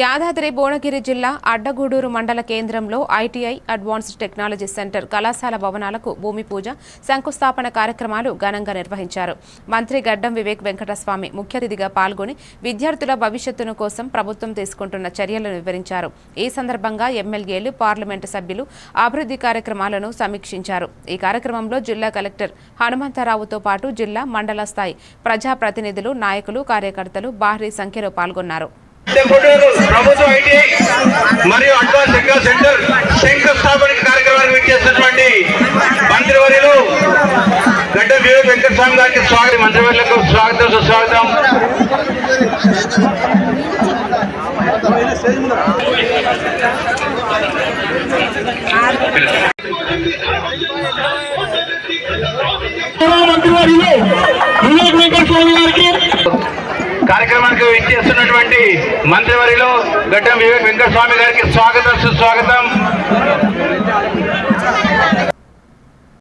యాదాద్రి భువనగిరి జిల్లా అడ్డగూడూరు మండల కేంద్రంలో ఐటీఐ అడ్వాన్స్డ్ టెక్నాలజీ సెంటర్ కళాశాల భవనాలకు భూమి పూజ శంకుస్థాపన కార్యక్రమాలు ఘనంగా నిర్వహించారు. మంత్రి గడ్డం వివేక్ వెంకటస్వామి ముఖ్య అతిథిగా పాల్గొని విద్యార్థుల భవిష్యత్తును కోసం ప్రభుత్వం తీసుకుంటున్న చర్యలను వివరించారు. ఈ సందర్భంగా ఎమ్మెల్యేలు పార్లమెంటు సభ్యులు అభివృద్ధి కార్యక్రమాలను సమీక్షించారు. ఈ కార్యక్రమంలో జిల్లా కలెక్టర్ హనుమంతరావుతో పాటు జిల్లా మండల స్థాయి ప్రజాప్రతినిధులు నాయకులు కార్యకర్తలు భారీ సంఖ్యలో పాల్గొన్నారు. ప్రభుత్వ ఐటీ మరియు అడ్వాన్స్ టెక్నికల్ సెంటర్ శంకుస్థాపన కార్యక్రమానికి విచ్చేస్తున్నటువంటి మంత్రివర్యులు గడ్డ వివేక్ వెంకటస్వామి గారికి స్వాగతం. మంత్రివర్యులకు స్వాగతం సుస్వాగతం. మంత్రివర్యులు వివేక్ వెంకటస్వామి గారికి కార్యక్రమానికి విచ్చేస్తున్నటువంటి మంత్రివర్యులు గడ్డం వివేక్ వెంకటస్వామి గారికి స్వాగతం సుస్వాగతం.